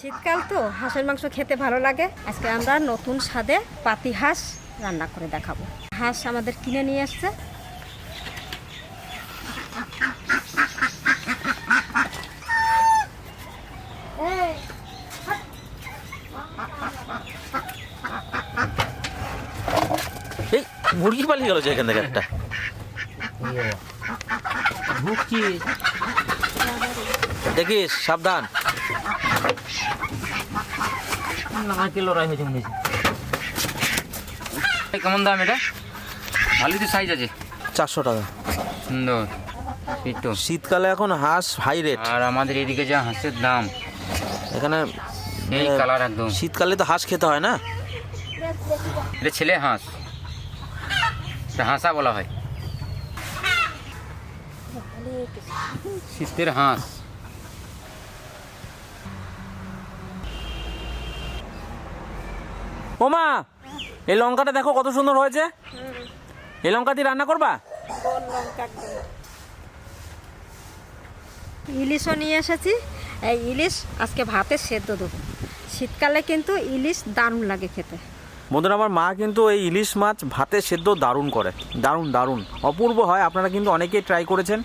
শীতকাল তো হাঁসের মাংস খেতে ভালো লাগে। আজকে আমরা নতুন স্বাদে পাতি হাঁস রান্না করে দেখাবো। হাঁস আমাদের কিনে নিয়ে আসছে। এই মুরগি পালিয়ে গেল যে এখান থেকে একটা। ঢুকছি দেখিস সাবধান। নাকি লড়াই হয়েছে মনে হচ্ছে কেমন দাম এটা? ভালোই তো সাইজ আছে। চারশো টাকা। সুন্দর। শীতকালে এখন হাঁস হাই রেট আর আমাদের এদিকে যা হাঁসের দাম। এখানে এই কালার একদম। শীতকালে তো হাঁস খেতে হয় না? এটা ছেলে হাঁস। হাঁসা বলা হয়। শীতের হাঁস। ওমা এই লঙ্কাটা দেখো কত সুন্দর হয়েছে। এই লঙ্কা দিয়ে রান্না করবা? ইলিশও নিয়ে এসেছি। এই ইলিশ আজকে ভাতে সেদ্ধ দেবো। শীতকালে কিন্তু ইলিশ দারুণ লাগে খেতে। বন্ধুরা আমার মা কিন্তু এই ইলিশ মাছ ভাতে সেদ্ধ দারুণ করে। দারুণ দারুণ। অপূর্ব হয় আপনারা কিন্তু অনেকেই ট্রাই করেছেন।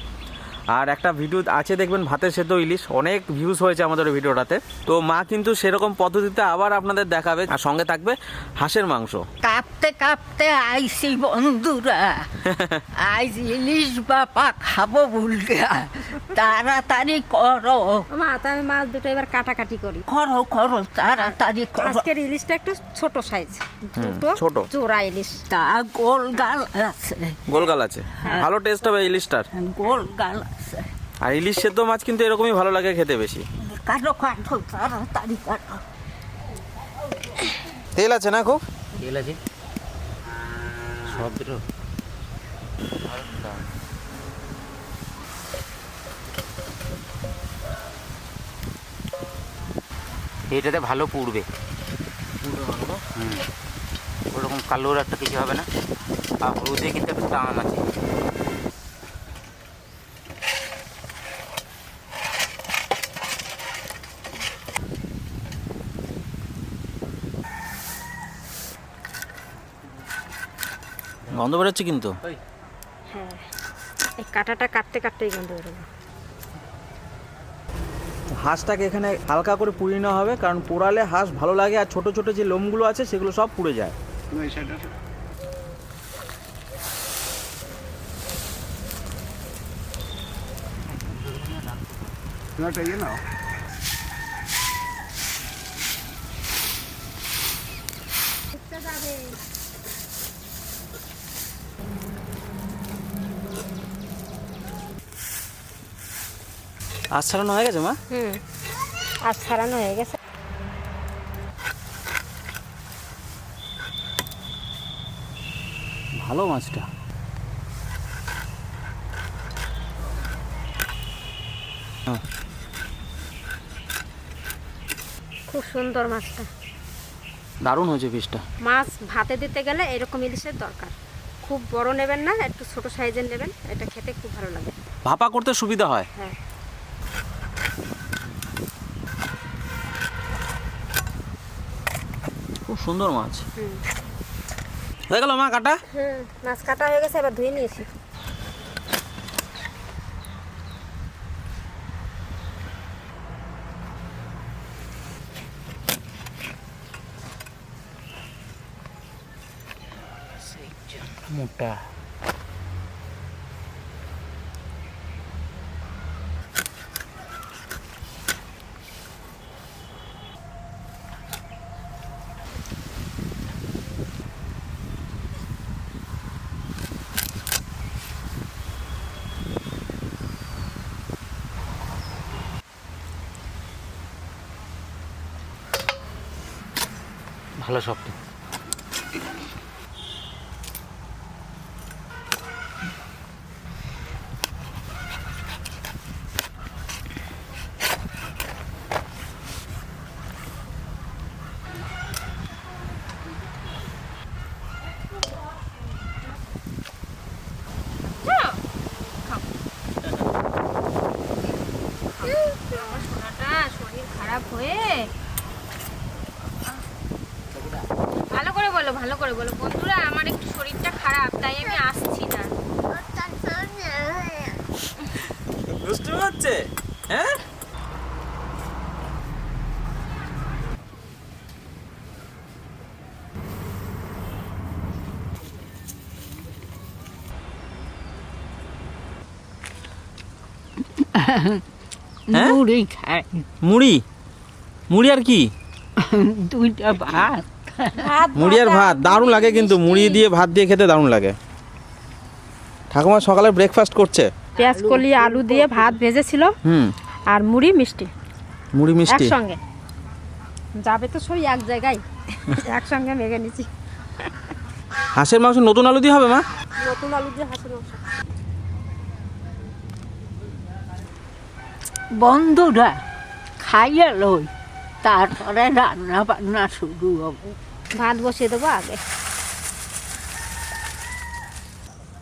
আর একটা ভিডিও আছে দেখবেন ভাতে সেদ্ধ ইলিশ। অনেক ভিউজ হয়েছে আমাদের ওই ভিডিওটাতে। তো মা কিন্তু সেরকম পদ্ধতিতে আবার আপনাদের দেখাবে। আর সঙ্গে থাকবে হাঁসের মাংস। কাঁপতে কাঁপতে আইসি বন্ধুরা। আইস ইলিশ বাপা খাব বলকে তাড়াতাড়ি করো। মা তা আমি মাছ দুটো এবার কাটাকাটি করি। করো করো তাড়াতাড়ি করো। আজকের ইলিশটা একটু ছোট সাইজ দুটো ছোট। চোরা ইলিশ তা গোল গাল আছে। গোলগাল আছে। ভালো টেস্ট হবে ইলিশটার। গোল গাল আছে। আর ইলিশ সেদ্ধ মাছ কিন্তু এরকমই ভালো লাগে খেতে বেশি। কাটো কাটো তাড়াতাড়ি কাটো তেল আছে না খুব? তেল আছে। সব দুটো। এটাতে ভালো পুড়বে। হুম। ওরকম কালোর একটা কিছু হবে না। আর হলুদে কিন্তু একটা টান আছে। গন্ধ বেরোচ্ছে কিন্তু। হ্যাঁ এই কাটাটা কাটতে কাটতেই গন্ধ বেরোবে। হাঁসটাকে এখানে হালকা করে পুড়িয়ে নেওয়া হবে কারণ পোড়ালে হাঁস ভালো লাগে আর ছোট ছোট যে লোমগুলো আছে সেগুলো সব পুড়ে যায়। আজ ছাড়ানো হয়ে গেছে মা? হুম আজ ছাড়ানো হয়ে গেছে। ভালো মাছটা। খুব সুন্দর মাছটা। দারুণ হয়েছে পিসটা মাছ ভাতে দিতে গেলে এরকম ইলিশের দরকার। খুব বড় নেবেন না একটু ছোট সাইজের নেবেন এটা খেতে খুব ভালো লাগে। ভাপা করতে সুবিধা হয়? হ্যাঁ। খুব সুন্দর মাছ। হয়ে গেল মা কাটা? হুম মাছ কাটা হয়ে গেছে এবার ধুয়ে নিয়েছি। মোটা। ভালো শক্ত আমার সোনাটা শরীর খারাপ হয়ে বলো ভালো করে বলো বন্ধুরা আমার একটু শরীরটা খারাপ তাই আমি আসছি না দুষ্টু হচ্ছে হ্যাঁ হ্যাঁ? মুড়ি খাই। মুড়ি? মুড়ি আর কি? দুইটা ভাত। মুড়ি আর ভাত দারুণ লাগে কিন্তু মুড়ি দিয়ে ভাত দিয়ে খেতে দারুণ লাগে। ঠাকুমা সকালে ব্রেকফাস্ট করছে। পেঁয়াজ কলি আলু দিয়ে ভাত ভেজেছিল। হুম। আর মুড়ি মিষ্টি। মুড়ি মিষ্টি। একসঙ্গে। যাবে তো সই এক জায়গায়। একসঙ্গে মেঘে নিচ্ছি হাঁসের মাংস নতুন আলু দিয়ে হবে মা? নতুন আলু দিয়ে হাঁসের মাংস। বন্ধুরা, খাইয়ে লই, তারপরে রান্না বান্না শুরু হবে। ভাত বসিয়ে দেবো আগে।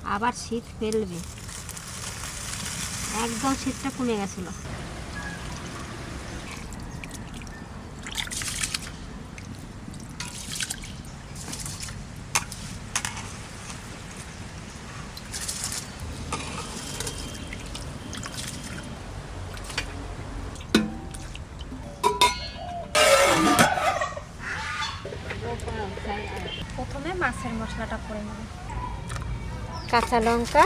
আবার শীত ফেলবে। একদম শীতটা কমে গেছিল। প্রথমে মাছের মশলাটা করে নেব। কাঁচা লঙ্কা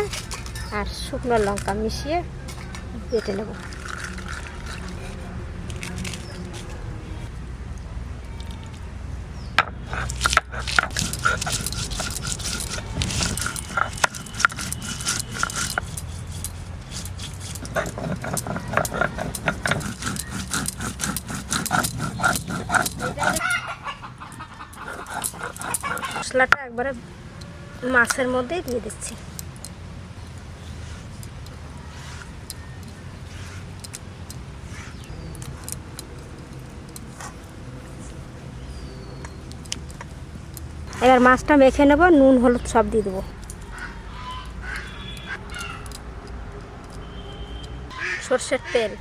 আর শুকনো লঙ্কা মিশিয়ে বেটে নেব মশলাটা একবারে মাছের মধ্যেই দিয়ে দিচ্ছি। এবার মাছটা মেখে নেব, নুন, হলুদ সব দিয়ে দেবো। সর্ষের তেল।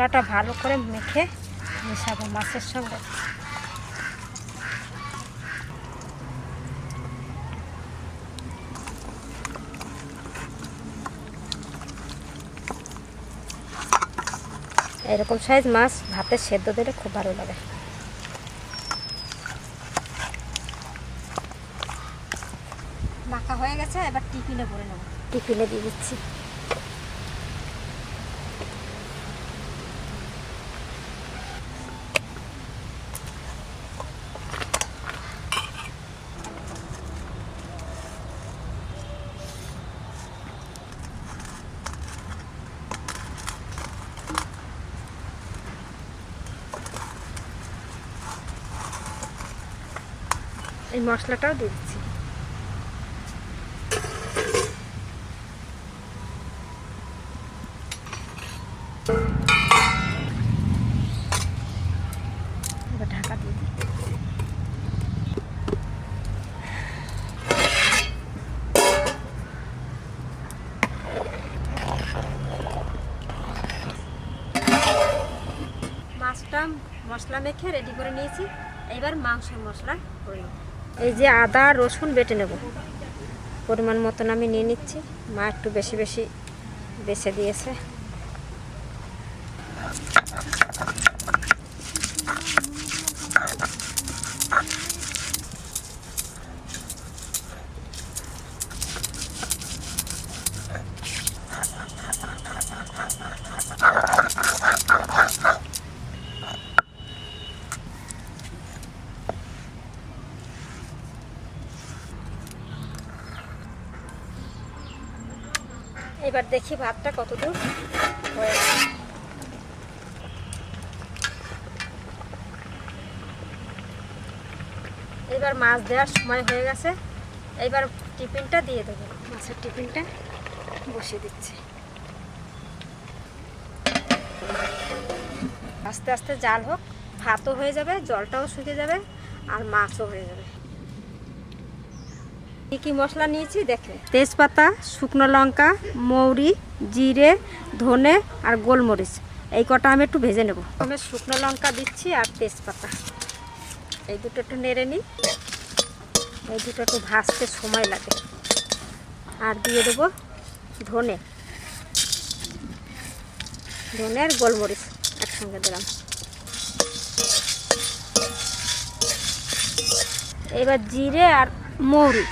মশলাটা ভালো করে মেখে মেশাবো মাছের সঙ্গে। এরকম সাইজ মাছ ভাতে সেদ্ধ দিলে খুব ভালো লাগে। মাখা হয়ে গেছে, এবার টিফিনে ভরে নেব। টিফিনে দিয়ে দিচ্ছি। মশলাটাও দিচ্ছি। ঢাকা দিয়ে মাছটা মশলা মেখে রেডি করে নিয়েছি। এবার মাংসের মশলা করে। এই যে আদা, রসুন বেটে নেব। পরিমাণ মতন আমি নিয়ে নিচ্ছি। মা একটু বেশি বেশি বেছে দিয়েছে। এবার দেখি ভাতটা কতদূর হয়ে গেছে। এবার মাছ দেওয়ার সময় হয়ে গেছে। এবার টিফিনটা দিয়ে দেবো। মাছের টিফিনটা বসিয়ে দিচ্ছি। আস্তে আস্তে জাল হোক, ভাতও হয়ে যাবে, জলটাও শুকিয়ে যাবে, আর মাছও হয়ে যাবে। কী কী মশলা নিয়েছি দেখে। তেজপাতা শুকনো লঙ্কা মৌরি জিরে ধনে আর গোলমরিচ। এই কটা আমি একটু ভেজে নেব। আমি শুকনো লঙ্কা দিচ্ছি আর তেজপাতা। এই দুটো একটু নেড়ে নিই। এই দুটো একটু ভাজতে সময় লাগে। আর দিয়ে দেবো ধনে। ধনে আর গোলমরিচ একসঙ্গে দিলাম। এবার জিরে আর মৌরি।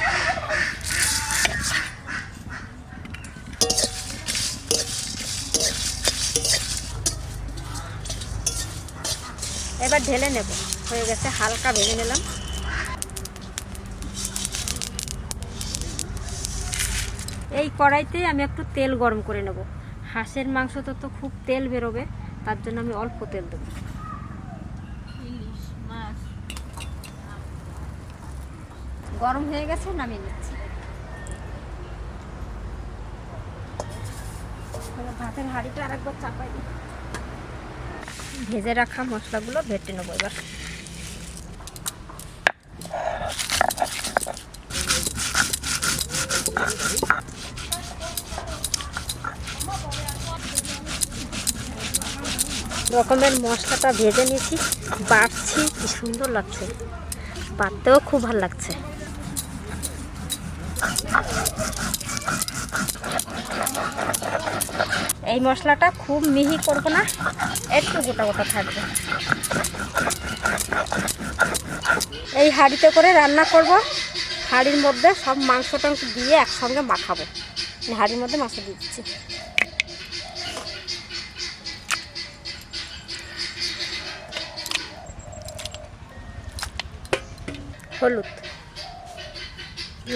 এবার ঢেলে নেব। হয়ে গেছে, হালকা ভেজে নিলাম। এই কড়াইতে আমি একটু তেল গরম করে নেব। হাঁসের মাংস তো তো খুব তেল বেরোবে, তার জন্য আমি অল্প তেল দেবো। গরম হয়ে গেছে, নামিয়ে নিচ্ছি। ভাতের হাঁড়িটা আরেকবার চাপাই দিই। ভেজে রাখা মশলাগুলো ভেটে নেব এবার। রকমের মশলাটা ভেজে নিয়েছি বাড়ছি কি সুন্দর লাগছে। বাড়তেও খুব ভালো লাগছে। এই মশলাটা খুব মিহি করব না, একটু গোটা গোটা থাকবে। এই হাঁড়িতে করে রান্না করব। হাঁড়ির মধ্যে সব মাংস টাংস দিয়ে একসঙ্গে মাখাবো। হাঁড়ির মধ্যে মাংস দিয়ে দিচ্ছি। হলুদ,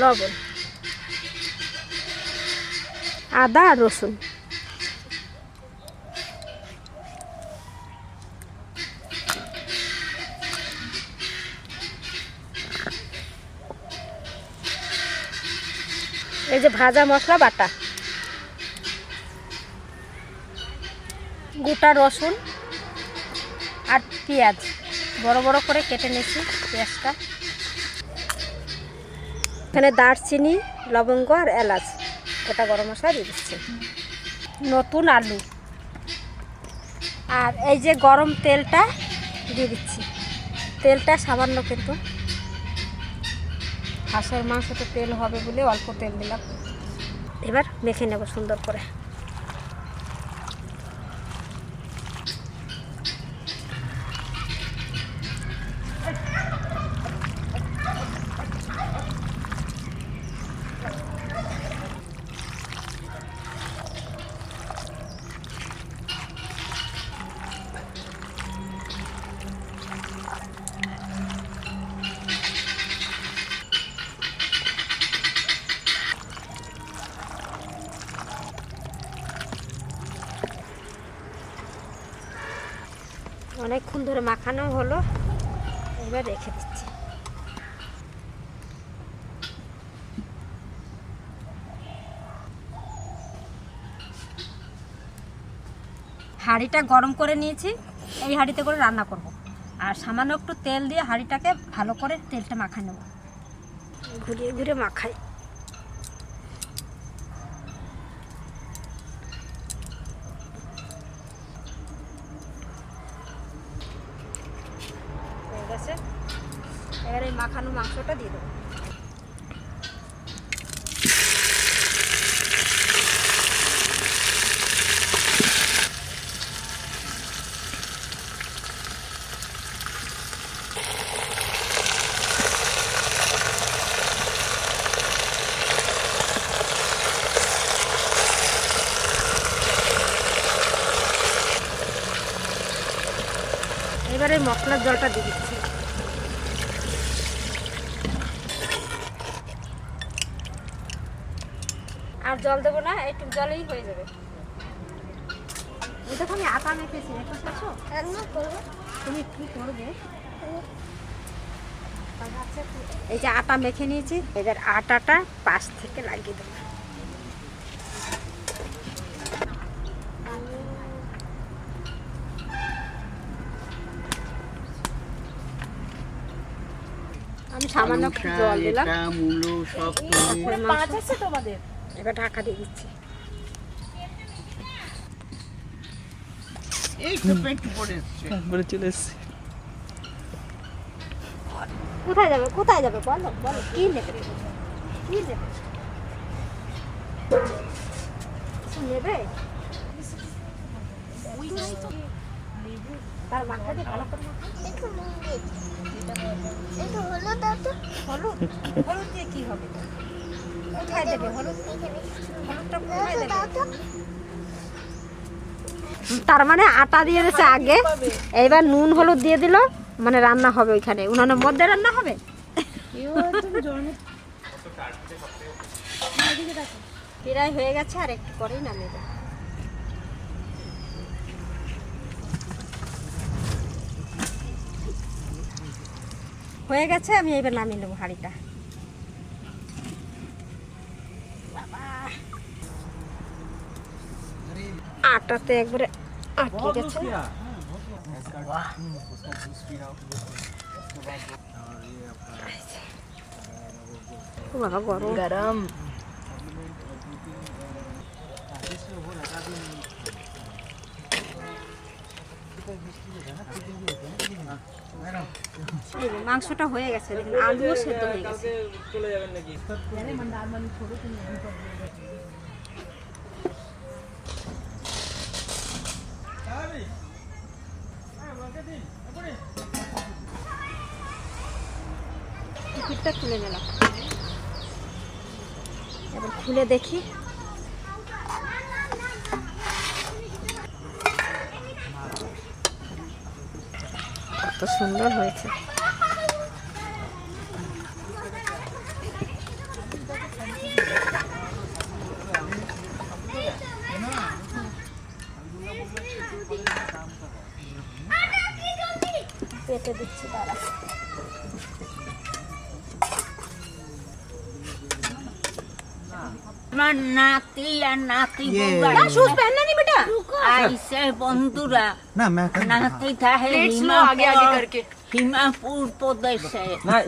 লবণ, আদা রসুন। এই যে ভাজা মশলা, বাটা। গোটা রসুন আর পেঁয়াজ। বড় বড় করে কেটে নিয়েছি পেঁয়াজটা। এখানে দারচিনি, লবঙ্গ আর এলাচ গোটা গরম মশলা দিয়ে দিচ্ছি। নতুন আলু। আর এই যে গরম তেলটা দিয়ে দিচ্ছি। তেলটা সামান্য কিন্তু হাঁসের মাংসতে তেল হবে বলে অল্প তেল দিলাম। এবার মেখে নেব সুন্দর করে। অনেকক্ষণ ধরে মাখানো হলো। এবার রেখে দিচ্ছি। হাঁড়িটা গরম করে নিয়েছি। এই হাঁড়িতে করে রান্না করব। আর সামান্য একটু তেল দিয়ে হাঁড়িটাকে ভালো করে তেলটা মাখাই নেব। ঘুরিয়ে ঘুরে মাখাই হয়ে গেছে এবার এই মাখানো মাংসটা দিয়ে দেবো। এবারে মশলার জলটা দিয়ে দিচ্ছি আর জল দেবো না একটু জলেই হয়ে যাবে। দেখো আমি আটা মেখেছি একটু রান্না করব। তুমি কি করবে? এই যে আটা মেখে নিয়েছি এবার আটাটা পাশ থেকে লাগিয়ে দেবো। আমি সামান্য জল দিলাম। মূলো সব তারপরে মাংস এবার ঢাকা দিয়ে দিচ্ছি। কোথায় যাবে কোথায় যাবে বলো বলো কি নেবে? কি নেবে? নেবে? তার মাথা দিয়ে ভালো করে হলুদ দিয়ে কি হবে? কোথায় দেবে হলুদ হলুদটা কোথায় দেবে? তার মানে আটা দিয়ে দিয়েছে আগে এইবার নুন হলুদ দিয়ে দিল মানে রান্না হবে ওইখানে। উনানের মধ্যে রান্না হবে? প্রায় হয়ে গেছে আর একটু পরেই নামিয়ে দেবো। হয়ে গেছে আমি এবার নামিয়ে নেব হাঁড়িটা। আটাতে একবারে আটকে গেছে। ও বাবা গরম। গরম। এই যে মাংসটা হয়ে গেছে দেখুন আলুও সেদ্ধ হয়ে গেছে। যাবেন খুলে নিলাম। এবার খুলে দেখি। কত সুন্দর হয়েছে।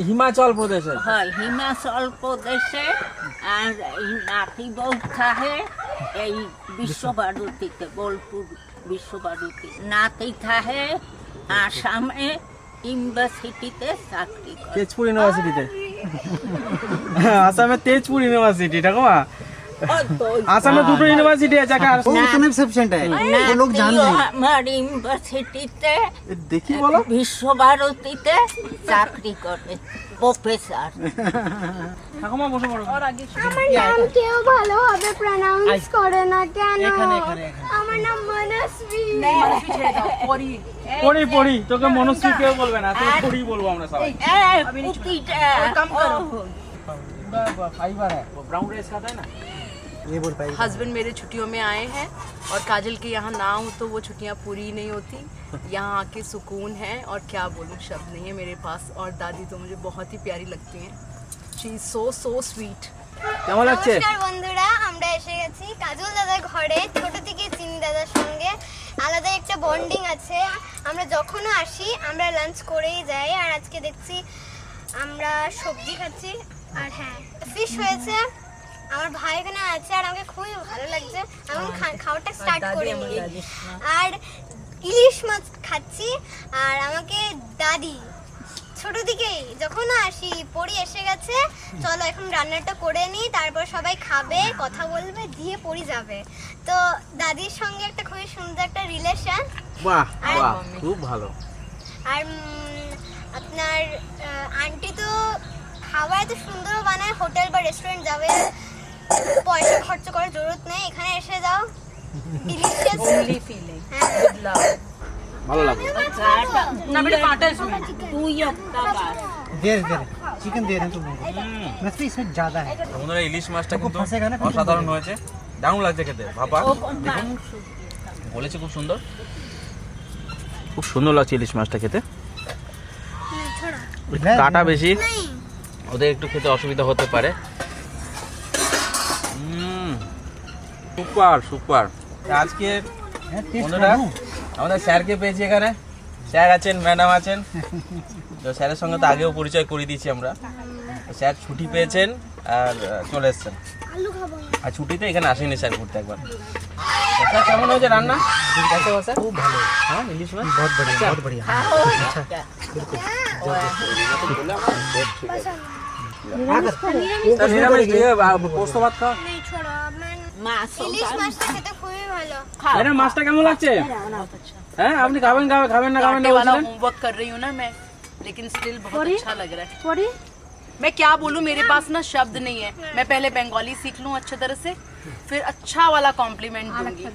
হিমাচল প্রদেশে। হিমাচল প্রদেশে। আর এই নাতি বউ থাহে এই বিশ্বভারতীতে বোলপুর বিশ্বভারতী নাতি থাহে আসামে ইউনিভার্সিটিতে চাকরি তেজপুর ইউনিভার্সিটিতে। আসামের তেজপুর ইউনিভার্সিটি ঠাকুমা। মা আসামে দুটো ইউনিভার্সিটি আছে একটা वो उतना सफिशिएंट है वो लोग जान নাতিও लें আমার ইউনিভার্সিটিতে দেখি বলো বিশ্বভারতীতে চাকরি করে প্রফেসর ঠাকুমা বসে পড়ো আমার নাম কেউ ভালোভাবে প্রনাউন্স করে না কেন আমার নাম মনস্বী পড়ি পড়ি তোকে মনস্বী কেউ বলবে না তোকে পড়ি বলবো আমরা সবাই ফাইবার ব্রাউন রাইস खाता है ना ये बोल पाएगी हस्बैंड मेरे छुट्टियों में आए हैं और काजल के यहाँ ना हो तो वो छुट्टियाँ पूरी नहीं होती यहाँ आके सुकून है और क्या बोलूँ शब्द नहीं है मेरे पास और दादी तो मुझे बहुत ही प्यारी लगती हैं she is so so sweet কেমন লাগছে নমস্কার বন্ধুরা আমরা এসে গেছি কাজল দাদার ঘরে ছোট থেকে চিনি দাদার সঙ্গে আলাদা একটা বন্ডিং আছে আমরা যখনও আসি আমরা লাঞ্চ করেই যাই আর আজকে দেখছি আমরা সবজি খাচ্ছি আর হ্যাঁ ফিশ হয়েছে আমার ভাই এখানে আছে আর আমাকে খুবই ভালো লাগছে। আমি খা- খাওয়াটা স্টার্ট করিনি। আর ইলিশ মাছ খাচ্ছি আর আমাকে দাদি ছোট দিকেই যখন আসি পরি এসে গেছে চলো এখন রান্নাটা করে নিই তারপর সবাই খাবে কথা বলবে দিয়ে পড়ি যাবে। তো দাদির সঙ্গে একটা খুবই সুন্দর একটা রিলেশন বাহ আর- বাহ খুব ভালো। আর আপনার আন্টি তো খাবার এত সুন্দর বানায় হোটেল বা রেস্টুরেন্ট যাবে। পয়সা খরচ করার জরুরত নেই এখানে এসে যাও ডিলিশিয়াস ओनली फीलिंग হ্যাঁ विद लव ভালো লাগলো তুই একটা বার दे दे चिकन दे रहे हैं तुम लोगों को मछली इसमें ज्यादा है বন্ধুরা ইলিশ মাছটা তোকে কিন্তু ফাঁসেগা না, কিন্তু অসাধারণ হয়েছে দারুণ লাগছে খেতে ভাপা দেখুন বলেছে খুব সুন্দর খুব সুন্দর লাগছে ইলিশ মাছটা খেতে কাটা বেশি ওদের একটু খেতে অসুবিধা হতে পারে সুপার সুপার আজকে है, टेस्ट বন্ধুরা करूं? আমাদের স্যারকে পেয়েছি এখানে স্যার আছেন ম্যাডাম আছেন তো স্যারের সঙ্গে তো আগেও পরিচয় করে দিয়েছি আমরা তো স্যার ছুটি পেয়েছেন আর আহ, চলে এসেছেন আর ছুটিতে এখানে আসেনি স্যার ঘুরতে একবার তো স্যার কেমন হয়েছে রান্না कैसे हुआ सर खूब ভালো হ্যাঁ ইলিশ মাছ बहुत बढ़िया बहुत बढ़िया স্যার নিরামিষ দিয়ে পোস্ত ভাত খাও নেই ছোড়ো আমার মাছ ইলিশ মাছটা খেতে খুবই ভালো ম্যাডাম মাছটা কেমন লাগছে হ্যাঁ আপনি খাবেন খাবেন খাবেন না খাবেন না कांटे वाला বলছিলেন होमवर्क कर रही हूँ ना मैं लेकिन स्टिल बहुत Sorry? अच्छा लग रहा है পরি मैं क्या बोलूँ मेरे पास ना शब्द नहीं है मैं पहले बंगाली सीख लूँ अच्छे तरह से फिर अच्छा वाला कॉम्प्लीमेंट दूंगी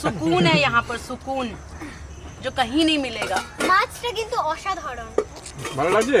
सुकून है यहाँ पर सुकून जो कहीं नहीं मिलेगा মাছটা কিন্তু অসাধারণ ভালো লাগছে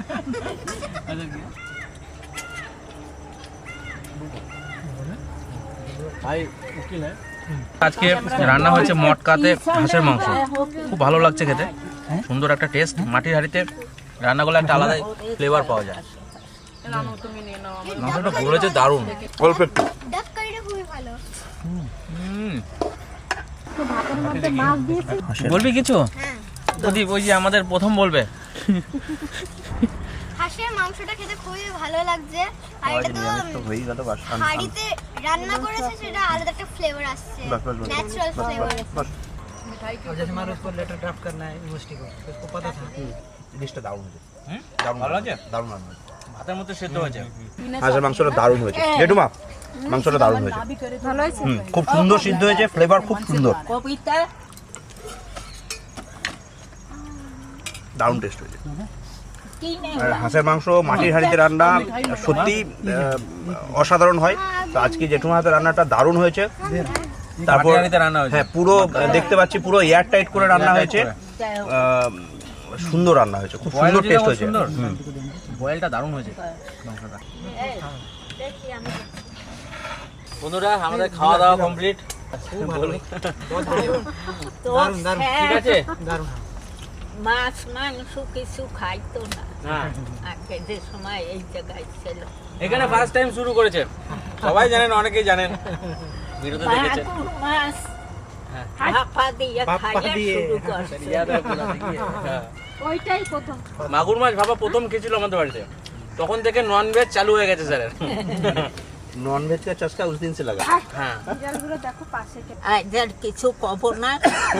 আজকে রান্না হয়েছে মটকাতে হাঁসের মাংস। খুব ভালো লাগছে খেতে। সুন্দর একটা টেস্ট মাটির হাঁড়িতে রান্নাগুলো একটা আলাদা ফ্লেভার পাওয়া যায়। মাংসটা বলেছে দারুণ। অল্প একটু। বলবি কিছু? হ্যাঁ। ওই যে আমাদের প্রথম বলবে। হাঁসের মাংসটা খেতে খুবই ভালো লাগছে আর এটা তো হাঁড়িতে রান্না করেছে সেটা আলাদা একটা ফ্লেভার আসছে ন্যাচারাল ফ্লেভার अब जैसे हमारा उसको लेटर ड्राफ्ट करना है यूनिवर्सिटी को तो उसको पता था জিনিসটা দারুণ হয়েছে ভালো আছে দারুণ রান্না হয়েছে ভাতের মধ্যে সেদ্ধ হয়েছে হাঁসের মাংসটা দারুণ হয়েছে জেঠুমা মাংসটা দারুণ হয়েছে ভালো হয়েছে হুম, খুব সুন্দর সিদ্ধ হয়েছে ফ্লেভার খুব সুন্দর কবিতা দারুণ টেস্ট হয়েছে কিনে আর হাঁসের মাংস হ্যাঁ, হ্যাঁ, মাটির হাঁড়িতে রান্না সত্যি অসাধারণ হয়। তো আজকে জেঠুমা হাতে রান্নাটা দারুণ হয়েছে। তারপর হ্যাঁ পুরো দেখতে পাচ্ছি পুরো এয়ার টাইট করে রান্না হয়েছে। সুন্দর রান্না হয়েছে খুব সুন্দর টেস্ট হয়েছে। বয়েলটা দারুণ হয়েছে। বন্ধুরা আমাদের খাওয়া দাওয়া কমপ্লিট খুব ভালো। দারুণ দারুণ। ঠিক আছে? দারুণ। মাছ মাংস কিছু খাইতো না হ্যাঁ আগে যে সময় এই জায়গায় ছিল এখানে ফার্স্ট টাইম শুরু করেছে সবাই জানেন অনেকেই জানেন ভিডিওতে দেখেছেন মাগুর মাছ ভাপা দিয়ে ভাপা খাইয়া দিয়ে, শুরু করছে হ্যাঁ। ওইটাই প্রথম মাগুর মাছ ভাবা প্রথম খেয়েছিল আমাদের বাড়িতে তখন থেকে নন ভেজ চালু হয়ে গেছে স্যারের नॉन वेज का चस्का उस दिन से लगा হ্যাঁ বিড়ালগুলো দেখো পাশে কে- আজ আর কিছু কব না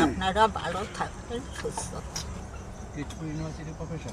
আপনারা ভালো থাকবেন সুস্থ It's for university profession.